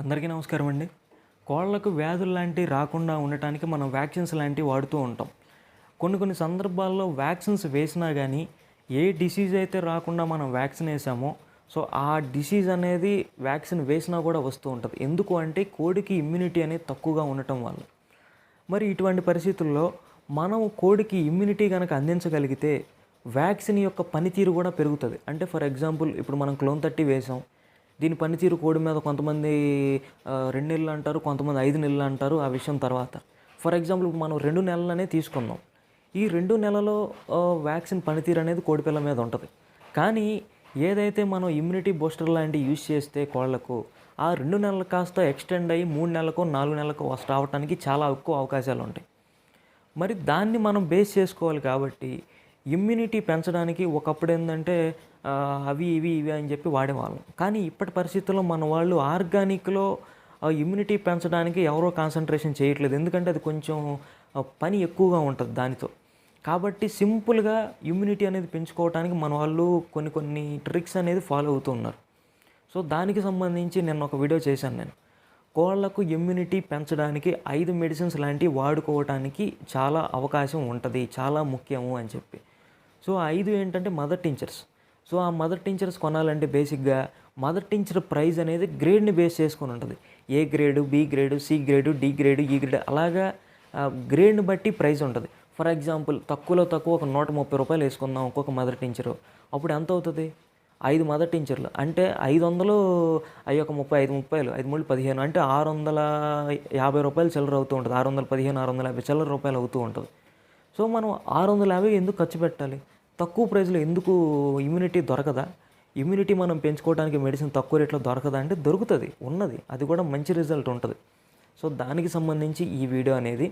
అందరికీ నమస్కారం అండి. కోళ్ళకు వ్యాధులు లాంటివి రాకుండా ఉండటానికి మనం వ్యాక్సిన్స్ లాంటివి వాడుతూ ఉంటాం. కొన్ని కొన్ని సందర్భాల్లో వ్యాక్సిన్స్ వేసినా కానీ ఏ డిసీజ్ అయితే రాకుండా మనం వ్యాక్సిన్ వేసామో సో ఆ డిసీజ్ అనేది వ్యాక్సిన్ వేసినా కూడా వస్తూ ఉంటుంది. ఎందుకు అంటే కోడికి ఇమ్యూనిటీ అనేది తక్కువగా ఉండటం వల్ల. మరి ఇటువంటి పరిస్థితుల్లో మనం కోడికి ఇమ్యూనిటీ కనుక అందించగలిగితే వ్యాక్సిన్ యొక్క పనితీరు కూడా పెరుగుతుంది. అంటే ఫర్ ఎగ్జాంపుల్ ఇప్పుడు మనం క్లోన్ థర్టీ వేసాం. దీని పనితీరు కోడి మీద కొంతమంది రెండు నెలలు అంటారు కొంతమంది ఐదు నెలలు అంటారు ఆ విషయం తర్వాత. ఫర్ ఎగ్జాంపుల్ మనం రెండు నెలలనే తీసుకుందాం ఈ రెండు నెలలో వ్యాక్సిన్ పనితీరు అనేది కోడిపిల్ల మీద ఉంటుంది. కానీ ఏదైతే మనం ఇమ్యూనిటీ బూస్టర్ లాంటివి యూజ్ చేస్తే కోళ్ళకు ఆ రెండు నెలలు కాస్త ఎక్స్టెండ్ అయ్యి మూడు నెలలకు నాలుగు నెలలకు వస్తూ రావడానికి చాలా ఎక్కువ అవకాశాలు ఉంటాయి. మరి దాన్ని మనం బేస్ చేసుకోవాలి కాబట్టి ఇమ్యూనిటీ పెంచడానికి ఒకప్పుడు ఏంటంటే అవి ఇవి ఇవి అని చెప్పి వాడేవాళ్ళం. కానీ ఇప్పటి పరిస్థితుల్లో మన వాళ్ళు ఆర్గానిక్లో ఇమ్యూనిటీ పెంచడానికి ఎవరో కాన్సన్ట్రేషన్ చేయట్లేదు. ఎందుకంటే అది కొంచెం పని ఎక్కువగా ఉంటుంది దానితో. కాబట్టి సింపుల్గా ఇమ్యూనిటీ అనేది పెంచుకోవడానికి మన వాళ్ళు కొన్ని కొన్ని ట్రిక్స్ అనేది ఫాలో అవుతూ ఉన్నారు. సో దానికి సంబంధించి నేను ఒక వీడియో చేశాను నేను. కోళ్ళకు ఇమ్యూనిటీ పెంచడానికి ఐదు మెడిసిన్స్ లాంటివి వాడుకోవడానికి చాలా అవకాశం ఉంటుంది చాలా ముఖ్యము అని చెప్పి. సో ఆ ఐదు ఏంటంటే మదర్ టీచర్స్. సో ఆ మదర్ టీచర్స్ కొనాలంటే బేసిక్గా మదర్ టీచర్ ప్రైస్ అనేది గ్రేడ్ని బేస్ చేసుకొని ఉంటుంది. A grade B grade C grade D grade E grade అలాగా గ్రేడ్ని బట్టి ప్రైస్ ఉంటుంది. ఫర్ ఎగ్జాంపుల్ తక్కువలో తక్కువ ఒక నూట ముప్పై రూపాయలు వేసుకుందాం ఒక్కొక్క మదర్ టీచరు. అప్పుడు ఎంత అవుతుంది? ఐదు మదర్ టించర్లు. అంటే ఐదు వందలు అవి ఒక ముప్పై ఐదు ముప్పైలు ఐదు మూడు పదిహేను అంటే ఆరు వందల యాభై రూపాయలు చిల్లర అవుతూ ఉంటుంది. ఆరు వందల పదిహేను ఆరు వందల యాభై చిల్లర రూపాయలు అవుతూ ఉంటుంది. సో మనం ఆరు వందల యాభై ఎందుకు ఖర్చు పెట్టాలి? తక్కువ ప్రైస్లో ఎందుకు ఇమ్యూనిటీ దొరకదా? ఇమ్యూనిటీ మనం పెంచుకోవడానికి మెడిసిన్ తక్కువ రేట్లో దొరకదా అంటే దొరుకుతుంది ఉన్నది. అది కూడా మంచి రిజల్ట్ ఉంటుంది. సో దానికి సంబంధించి ఈ వీడియో అనేది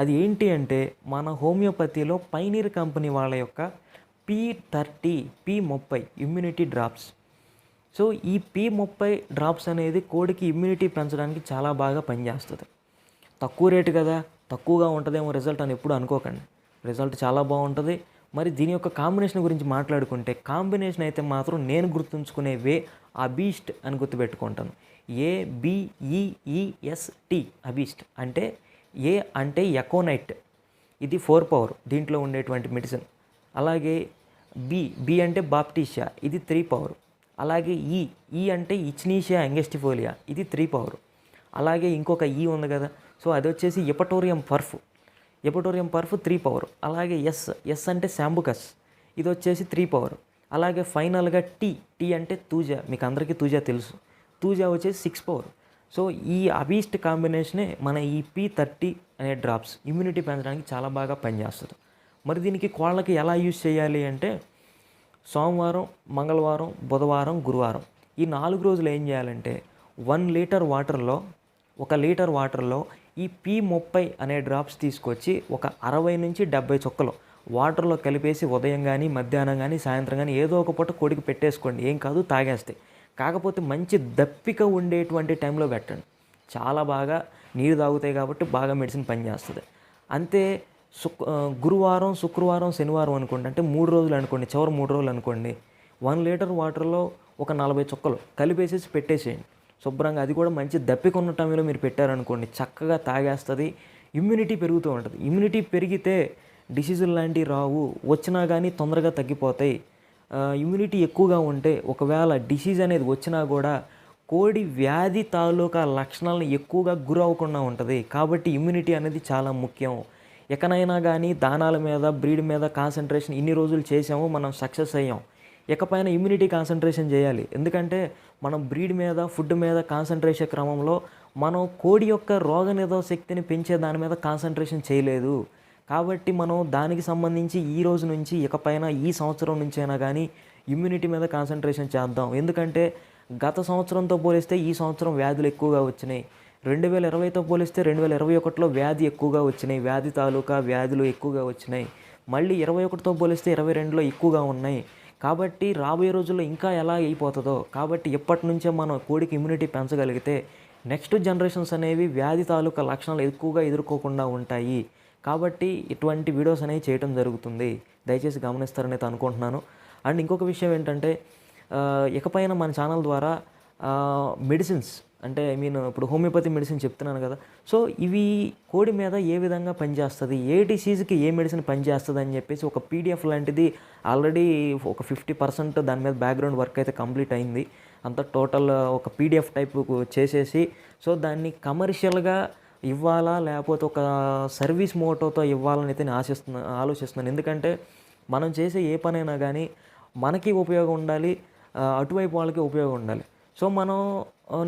అది ఏంటి అంటే మన హోమియోపతిలో పైనీర్ కంపెనీ వాళ్ళ యొక్క పి థర్టీ పీ ముప్పై ఇమ్యూనిటీ డ్రాప్స్ సో ఈ పి ముప్పై డ్రాప్స్ అనేది కోడికి ఇమ్యూనిటీ పెంచడానికి చాలా బాగా పనిచేస్తుంది. తక్కువ రేటు కదా తక్కువగా ఉంటుందేమో రిజల్ట్ అని ఎప్పుడు అనుకోకండి. రిజల్ట్ చాలా బాగుంటుంది. మరి దీని యొక్క కాంబినేషన్ గురించి మాట్లాడుకుంటే కాంబినేషన్ అయితే మాత్రం నేను గుర్తుంచుకునే వే అబీస్ట్ అని గుర్తుపెట్టుకుంటాను. ఏ బిఈఈఎస్టి అబీస్ట్ అంటే ఏ అంటే ఎకోనైట్ ఇది ఫోర్ పవర్ దీంట్లో ఉండేటువంటి మెడిసిన్ అలాగే బి బి అంటే బాప్టిషియా ఇది త్రీ పవర్ అలాగే ఈ ఈ అంటే ఇచ్నీషియా ఎంగెస్టిఫోలియా ఇది త్రీ పవర్ అలాగే ఇంకొక ఈ ఉంది కదా సో అది వచ్చేసి eupatorium perf. Eupatorium perf three power. అలాగే ఎస్ ఎస్ అంటే శాంబుకస్. ఇది వచ్చేసి త్రీ పవర్. అలాగే ఫైనల్గా టీ టీ అంటే తూజా. మీకు అందరికీ తూజా తెలుసు. తూజా వచ్చేసి సిక్స్ పవర్. సో ఈ అబీస్ట్ కాంబినేషనే మన ఈ పీ థర్టీ అనే డ్రాప్స్ ఇమ్యూనిటీ పెంచడానికి చాలా బాగా పనిచేస్తుంది. మరి దీనికి కోళ్ళకి ఎలా యూజ్ చేయాలి అంటే సోమవారం మంగళవారం బుధవారం గురువారం ఈ నాలుగు రోజులు ఏం చేయాలంటే వన్ లీటర్ వాటర్లో ఒక లీటర్ వాటర్లో ఈ పి ముప్పై అనే డ్రాప్స్ తీసుకొచ్చి ఒక అరవై నుంచి డెబ్బై చుక్కలు వాటర్లో కలిపేసి ఉదయం కానీ మధ్యాహ్నం కానీ సాయంత్రం కానీ ఏదో ఒక పూట కొడికి పెట్టేసుకోండి. ఏం కాదు తాగేస్తాయి. కాకపోతే మంచి దప్పిక ఉండేటువంటి టైంలో పెట్టండి. చాలా బాగా నీరు తాగుతాయి కాబట్టి బాగా మెడిసిన్ పనిచేస్తుంది. అంతే శుక్ గురువారం శుక్రవారం శనివారం అనుకోండి అంటే మూడు రోజులు అనుకోండి చివరి మూడు రోజులు అనుకోండి వన్ లీటర్ వాటర్లో ఒక నలభై చుక్కలు కలిపేసేసి పెట్టేసేయండి. శుభ్రంగా అది కూడా మంచి దప్పిక ఉన్న టైంలో మీరు పెట్టారనుకోండి చక్కగా తాగేస్తుంది ఇమ్యూనిటీ పెరుగుతూ ఉంటుంది. ఇమ్యూనిటీ పెరిగితే డిసీజులు లాంటివి రావు వచ్చినా కానీ తొందరగా తగ్గిపోతాయి. ఇమ్యూనిటీ ఎక్కువగా ఉంటే ఒకవేళ డిసీజ్ అనేది వచ్చినా కూడా కోడి వ్యాధి తాలూకా లక్షణాలను ఎక్కువగా గురవ్వకుండా ఉంటుంది. కాబట్టి ఇమ్యూనిటీ అనేది చాలా ముఖ్యం. ఎక్కనైనా కానీ దానాల మీద బ్రీడ్ మీద కాన్సన్ట్రేషన్ ఇన్ని రోజులు చేసాము మనం సక్సెస్ అయ్యాం. ఇకపైన ఇమ్యూనిటీ కాన్సన్ట్రేషన్ చేయాలి. ఎందుకంటే మనం బ్రీడ్ మీద ఫుడ్ మీద కాన్సన్ట్రేషన్ క్రమంలో మనం కోడి యొక్క రోగనిరోధక శక్తిని పెంచే దాని మీద కాన్సన్ట్రేషన్ చేయలేదు. కాబట్టి మనం దానికి సంబంధించి ఈ రోజు నుంచి ఇకపైన ఈ సంవత్సరం నుంచైనా కానీ ఇమ్యూనిటీ మీద కాన్సన్ట్రేషన్ చేద్దాం. ఎందుకంటే గత సంవత్సరంతో పోలిస్తే ఈ సంవత్సరం వ్యాధులు ఎక్కువగా వచ్చినాయి. రెండు వేల ఇరవైతో పోలిస్తే రెండు వేల ఇరవై ఒకటిలో వ్యాధి ఎక్కువగా వచ్చినాయి. వ్యాధి తాలూకా వ్యాధులు ఎక్కువగా వచ్చినాయి. మళ్ళీ ఇరవై ఒకటితో పోలిస్తే ఇరవై రెండులో ఎక్కువగా ఉన్నాయి. కాబట్టి రాబోయే రోజుల్లో ఇంకా ఎలా అయిపోతుందో కాబట్టి ఎప్పటి నుంచే మనం కోడికి ఇమ్యూనిటీ పెంచగలిగితే నెక్స్ట్ జనరేషన్స్ అనేవి వ్యాధి తాలూకా లక్షణాలు ఎక్కువగా ఎదుర్కోకుండా ఉంటాయి. కాబట్టి ఇటువంటి వీడియోస్ అనేవి చేయడం జరుగుతుంది. దయచేసి గమనిస్తారని అయితే అనుకుంటున్నాను. అండ్ ఇంకొక విషయం ఏంటంటే ఇకపైన మన ఛానల్ ద్వారా మెడిసిన్స్ అంటే ఐ మీన్ ఇప్పుడు హోమియోపతి మెడిసిన్ చెప్తున్నాను కదా. సో ఇవి కోడి మీద ఏ విధంగా పనిచేస్తుంది? ఏ డిసీజ్కి ఏ మెడిసిన్ పనిచేస్తుంది అని చెప్పేసి ఒక పీడిఎఫ్ లాంటిది ఆల్రెడీ ఒక ఫిఫ్టీ పర్సెంట్ దాని మీద బ్యాక్గ్రౌండ్ వర్క్ అయితే కంప్లీట్ అయింది. అంతా టోటల్ ఒక పీడిఎఫ్ టైప్ చేసేసి సో దాన్ని కమర్షియల్గా ఇవ్వాలా? లేకపోతే ఒక సర్వీస్ మోటోతో ఇవ్వాలని అయితే నేను ఆశిస్తున్నా ఆలోచిస్తున్నాను. ఎందుకంటే మనం చేసే ఏ పనైనా కానీ మనకి ఉపయోగం ఉండాలి అటువైపు వాళ్ళకి ఉపయోగం ఉండాలి. సో మనం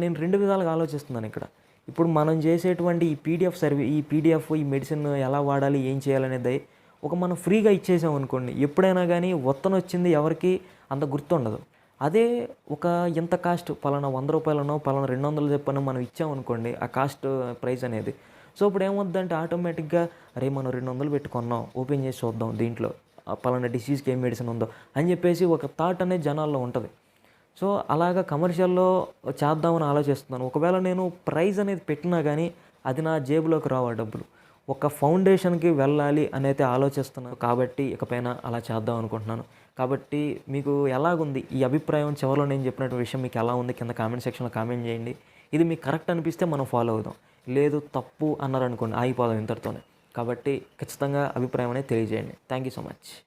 నేను రెండు విధాలుగా ఆలోచిస్తున్నాను ఇక్కడ. ఇప్పుడు మనం చేసేటువంటి ఈ పీడిఎఫ్ సర్వీ ఈ పీడిఎఫ్ ఈ మెడిసిన్ ఎలా వాడాలి ఏం చేయాలనేది ఒక మనం ఫ్రీగా ఇచ్చేసాం అనుకోండి ఎప్పుడైనా కానీ ఒత్తన వచ్చింది ఎవరికి అంత గుర్తుండదు. అదే ఒక ఎంత కాస్ట్? పలానా వంద రూపాయలనో పలానా రెండు వందలు చెప్పనో మనం ఇచ్చామనుకోండి ఆ కాస్ట్ ప్రైస్ అనేది. సో ఇప్పుడు ఏమవుద్దంటే ఆటోమేటిక్గా అరే మనం రెండు వందలు పెట్టుకున్నాం ఓపెన్ చేసి చూద్దాం దీంట్లో పలానా డిసీజ్కి ఏం మెడిసిన్ ఉందో అని చెప్పేసి ఒక థాట్ అనేది జనాల్లో ఉంటుంది. సో అలాగా కమర్షియల్లో చేద్దామని ఆలోచిస్తున్నాను. ఒకవేళ నేను ప్రైజ్ అనేది పెట్టినా కానీ అది నా జేబులోకి రావు ఆ డబ్బులు. ఒక ఫౌండేషన్కి వెళ్ళాలి అనేది ఆలోచిస్తున్నాను కాబట్టి ఇకపైన అలా చేద్దాం అనుకుంటున్నాను. కాబట్టి మీకు ఎలాగుంది? ఈ అభిప్రాయం చివరిలో నేను చెప్పినట్టు విషయం మీకు ఎలా ఉంది? కింద కామెంట్ సెక్షన్లో కామెంట్ చేయండి. ఇది మీకు కరెక్ట్ అనిపిస్తే మనం ఫాలో అవుదాం. లేదు తప్పు అన్నారనుకోండి ఆగిపోదాం ఇంతటితోనే. కాబట్టి ఖచ్చితంగా అభిప్రాయం అనేది తెలియజేయండి. Thank you so much.